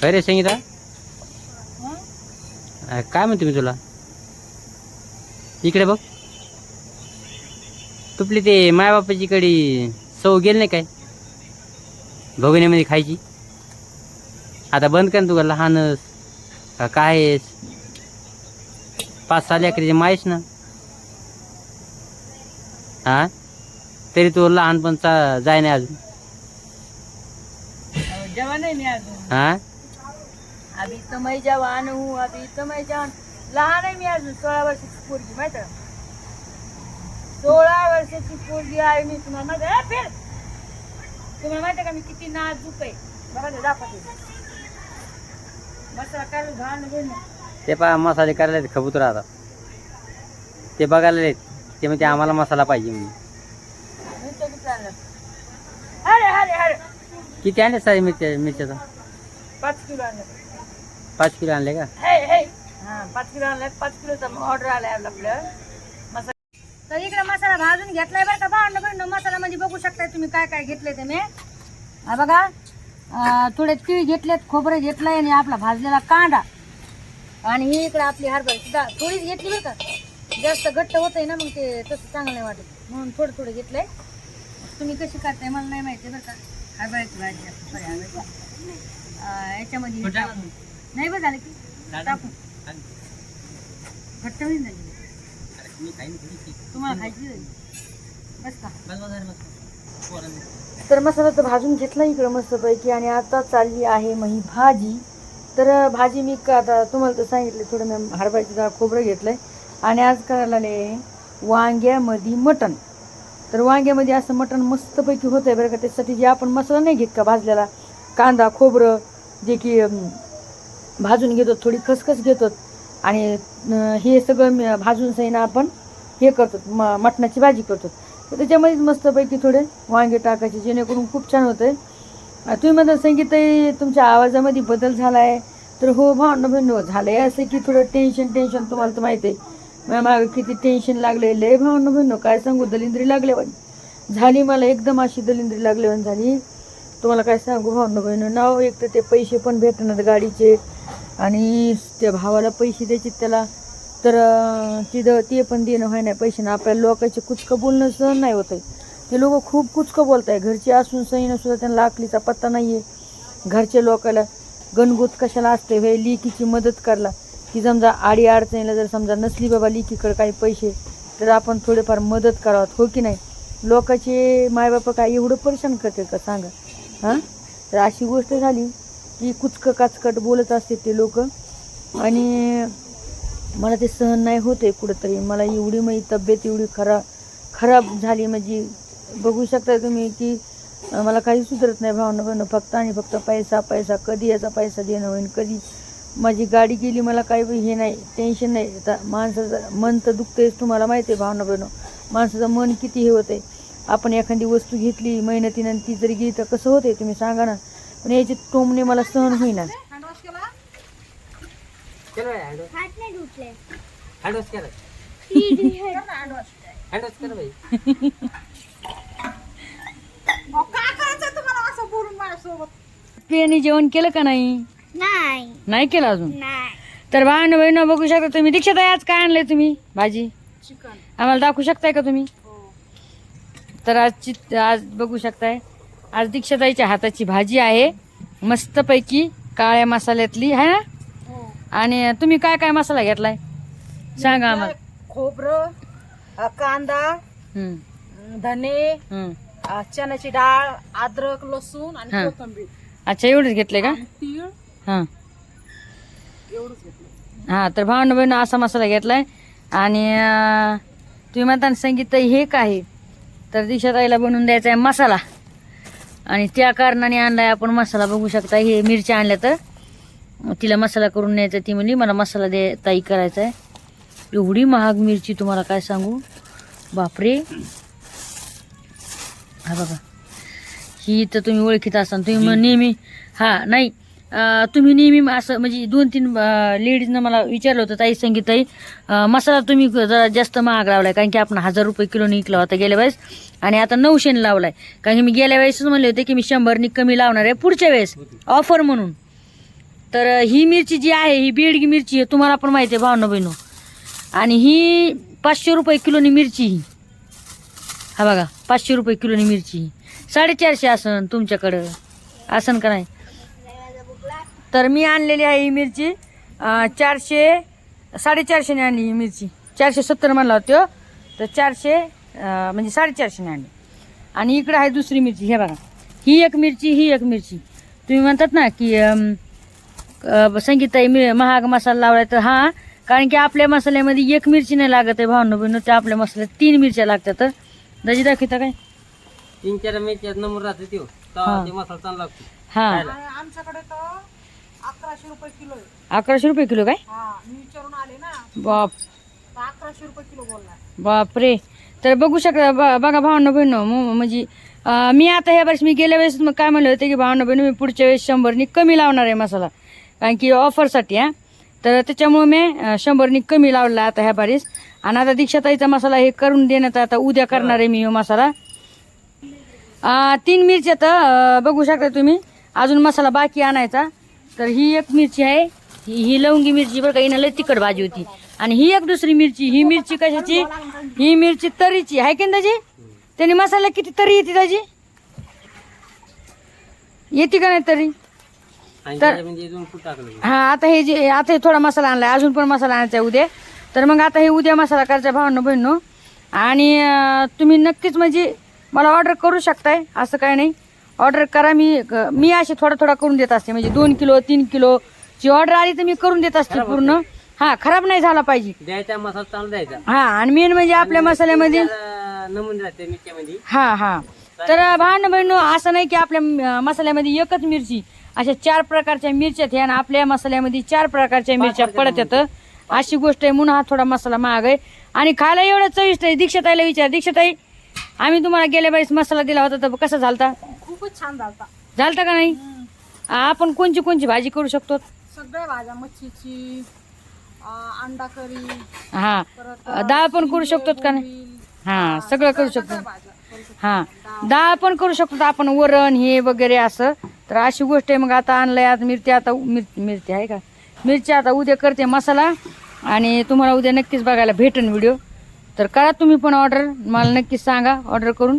काय रे संगीता? काय म्हणते मी तुला? इकडे बघ. तुपली ते मायबापाची कडी सव गेली नाही काय? भगवण्यामध्ये खायची. आता बंद कर तुला लहानच का काय आहेस? पाच सहा लेकरीचे मायस ना? हा तरी तू लहानपणचा जाय नाही अजून. हा अभी मैं जवान हूँ अभी मैं जवान लहान आहे मी अजून सोळा वर्षाची पोरगी माहीत? सोळा वर्षाची पोरगी आहे मी तुम्हाला माहिती आहे? फिर! तुम्हाला माहिती का मी किती नाजूक आहे बघा ते दाखवते मसाला काय घाण घेऊन ते पहा मसाले करायला खबूत राहतात ते बघायला ते म्हणते आम्हाला मसाला पाहिजे म्हणून. अरे अरे अरे! किती आणले सारे मिरच्या मिरच्याचा? पाच किलो आणलं. पाच किलो आणले का? हे हे. हा पाच किलो आणलाय पाच किलोचा ऑर्डर आलाय आपलं मसाला तर इकडे मसाला भाजून घेतलाय बरं का मसाला म्हणजे बघू शकताय तुम्ही काय काय घेतलंय ते मी. हा बघा. अं, थोडे तीळ घेतलेत खोबरं घेतलंय आणि आपला भाजलेला कांदा. आणि ही इकडे आपली हरभऱ्याची डाळ थोडीच घेतली बरं का. जास्त घट्ट होतंय ना मग ते तसं चांगलं नाही वाटत. म्हणून थोडं थोडं घेतलंय. तुम्ही कशी करताय मला नाही माहिती बरं का. हरभऱ्याची भाजी असते sorry, हरभऱ्याची. अं, याच्यामध्ये टाकून. नाही बरं झालं की. टाकून घट्ट होईल ना. तुम्हाला खायची होईल. बस का. तर मसाला तर भाजून घेतला इकडं मस्तपैकी आणि आता चालली आहे मग ही भाजी. तर भाजी मी का आता तुम्हाला तर सांगितलं थोडं मी हरभऱ्याची डाळ खोबरं घेतलंय. आणि आज करायला आले वांग्यामध्ये मटण. तर वांग्यामध्ये असं मटण मस्तपैकी होतं आहे बरं का त्याच्यासाठी जे आपण मसाला नाही घेत का भाजलेला? कांदा खोबरं जे की भाजून घेतो थोडी खसखस घेतो. आणि हे सगळं भाजून सैना आपण हे करतो म मटणाची भाजी करतो. तर त्याच्यामध्येच मस्तपैकी थोडे वांगे टाकायचे जेणेकरून खूप छान होतं आहे तुम्ही म्हणता संगीतही तुमच्या आवाजामध्ये बदल झाला आहे तर हो भावना बहिण झालं आहे असं की थोडं टेन्शन टेन्शन तुम्हाला तर माहिती आहे. मग किती टेन्शन लागले लय भावना बहिण काय सांगू दलिंद्री लागले पण झाली मला एकदम अशी दलिंद्री लागले पण झाली. तुम्हाला काय सांगू भावना बहिण नाव एक तर ते पैसे पण भेटणार गाडीचे. आणि त्या भावाला पैसे द्यायचे त्याला तर तिथं ते पण देणं व्हाय नाही पैसे. ना आपल्या लोकांचे कुचकं बोलणं सहन नाही होत आहे. ते लोक खूप कुचकं बोलत आहे घरचे असून सही सुद्धा त्यांना लाकलीचा पत्ता नाही आहे घरच्या लोकाला गणगोत कशाला असते हे लिकीची मदत करला की समजा आडी अडचणीला जर समजा नसली बाबा लिकीकडे काही पैसे तर आपण थोडेफार मदत करावं. हो की नाही? लोकाचे मायबापा काय एवढं परेशान करते का? सांगा. हां? तर अशी गोष्ट झाली. की कुचकं काचकट बोलत असते ते लोक. आणि मला ते सहन नाही होत आहे कुठंतरी. मला एवढी माझी तब्येत एवढी खरा खराब झाली म्हणजे बघू शकता तुम्ही की मला काही सुधरत नाही भावना बनणं फक्त आणि फक्त पैसा पैसा. कधी याचा पैसा देणं होईल कधी माझी गाडी गेली मला काही हे नाही टेन्शन नाही. आता माणसाचं मन तर दुखतेच तुम्हाला माहिती आहे भावना बनणं माणसाचं मन किती हे होते आपण एखादी वस्तू घेतली मेहनतीनं ती जरी गेली तर कसं होते तुम्ही सांगा ना. पण याची टोमणे मला सहन होईना. प्रियाने जेवण केलं का नाही? नाही. केलं अजून? नाही. तर भावना बहिण बघू शकता तुम्ही. दीक्षात आज काय आणलंय तुम्ही? भाजी? आम्हाला दाखवू शकताय का तुम्ही? तर आजची आज बघू शकताय. आज दीक्षाताईच्या हाताची भाजी आहे. मस्तपैकी काळ्या मसाल्यातली आहे ना? आणि तुम्ही काय काय मसाला घेतलाय? सांगा आम्हाला. खोबरं कांदा धने चण्याची डाळ अद्रक लसूण आणि हा. कोथिंबीर. अच्छा एवढेच घेतले का? तीळ. हां. एवढंच घेतलं. हां तर भावना बहिण असा मसाला घेतलाय. आणि तुम्ही म्हणता ना, संगीत हे काय? तर दिशाताईला बनवून द्यायचा आहे मसाला. आणि त्या कारणाने आणलाय आपण मसाला. बघू शकता हे मिरच्या आणल्या तर तिला मसाला करून न्यायचा ती म्हणली मला मसाला दे ताई करायचा आहे. एवढी महाग मिरची तुम्हाला काय सांगू? बापरे. हा बघा. ही तर तुम्ही ओळखीत असाल. तुम्ही नेहमी हा नाही. तुम्ही नेहमी असं म्हणजे दोन तीन लेडीजनं मला विचारलं होतं ताई संगीताई मसाला तुम्ही जरा जास्त महाग लावलाय कारण की आपण हजार रुपये किलो निकला होता गेल्या वेळेस आणि आता नऊशेने लावलाय. कारण की मी गेल्या वेळेसच म्हणले होते की मी शंभरनी कमी लावणार आहे पुढच्या वेळेस ऑफर म्हणून. तर ही मिरची जी आहे ही बेडगी मिरची आहे तुम्हाला पण माहिती आहे भावना बहिणू. आणि ही पाचशे रुपये किलोनी मिरची ही. हा बघा पाचशे रुपये किलोनी मिरची साडेचारशे असन तुमच्याकडं. असन का नाही? तर मी आणलेली आहे ही मिरची. चारशे साडेचारशेने आणली ही मिरची. चारशे सत्तर म्हणला होतो तर चारशे म्हणजे साडेचारशेने आणली. आणि इकडं आहे दुसरी मिरची. हे बघा. ही एक मिरची ही एक मिरची. तुम्ही म्हणतात ना की संगीताई मि महाग मसाला लावलाय तर हां कारण की आपल्या मसाल्यामध्ये एक मिरची नाही लागत आहे भावनं बहिणं त्या आपल्या मसाल्यात तीन मिरच्या लागतात. दजी दाखवता काय? तीन चार मिरच्यात नंबर राहते हा. तेव्हा ते मसाला चांगला लागतो. हां. खायला. आमच्याकडे तर अकराशे रुपये किलो आहे. अकराशे रुपये किलो काय? हा मी विचारून आले ना. बाप. तर अकराशे रुपये किलो बोलला. बापरे. तर बघू शकता ब- बघा भावना बहिण म्हणजे अं, मी आता ह्या वर्षी मी गेल्या वेळेस मग काय म्हणलं होतं की भावना बहिण मी पुढच्या वेळेस शंभरनी कमी लावणार आहे मसाला. कारण की ऑफरसाठी हा. तर त्याच्यामुळे मी अं, शंभरनी कमी लावला आता ह्या बारीस. आणि आता दीक्षाताईचा मसाला हे करून देण्यात आता उद्या करणार आहे मी ह्यो मसाला. अं, तीन मिरच्या तर अं, बघू शकता तुम्ही. अजून मसाला बाकी आणायचा. तर ही एक मिरची आहे. ही ही लवंगी मिरची बरं का लय तिखट भाजी होती. आणि ही एक दुसरी मिरची ही मिरची कशाची? ही मिरची तरीची. आहे की त्याची त्याने मसाला किती तरी येते त्याची येते का नाही तरी? तर- टाकलं हा आता हे जे आता हे थोडा मसाला आणलाय. अजून पण मसाला आणायचा आहे उद्या. तर मग आता हे उद्या मसाला करायचा भावनो बहिणो आणि तुम्ही नक्कीच म्हणजे मला ऑर्डर करू शकताय. असं काय नाही. ऑर्डर करा मी मी असे थोडा थोडा करून देत असते. म्हणजे दोन किलो तीन किलो ची ऑर्डर आली तर मी करून देत असते पूर्ण. हा खराब नाही झाला पाहिजे. द्यायचा मसाला द्यायचा. हा आणि मेन म्हणजे आपल्या मसाल्यामध्ये त्याला नमुने राहते मिरच्यामध्ये. हा हा. तर भान बहिणू असं नाही की आपल्या मसाल्यामध्ये एकच मिरची अशा चार प्रकारच्या मिरच्या आहेत. आणि आपल्या मसाल्यामध्ये चार प्रकारच्या मिरच्या पडत येतं अशी गोष्ट आहे म्हणून हा थोडा मसाला महाग आहे. आणि खायला एवढं चविष्ट आहे. दीक्षाताईला विचार. दीक्षाताई आम्ही तुम्हाला गेल्या वेळेस मसाला दिला होता तर कसा झालता? खूपच छान झालता. झालता का नाही? आपण कोणची कोणची भाजी करू शकतो? सगळ्या भाज्या मच्छीची अं, अंडा करी हा. परत डाळ पण करू शकतो का नाही? हा सगळं करू शकतो. भाज्या करू शकतो. हा. डाळ पण करू शकतो. आपण वरण हे वगैरे असं. तर अशी गोष्ट आहे मग आता आणलंय आता मिरची आता मिर मिरची आहे का? मिरची आता उद्या करते मसाला. आणि तुम्हाला उद्या नक्कीच बघायला भेटेन व्हिडिओ. तर करा तुम्ही पण ऑर्डर. मला नक्कीच सांगा ऑर्डर करून.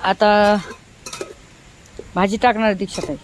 आता भाजी टाकणार दीक्षाताई.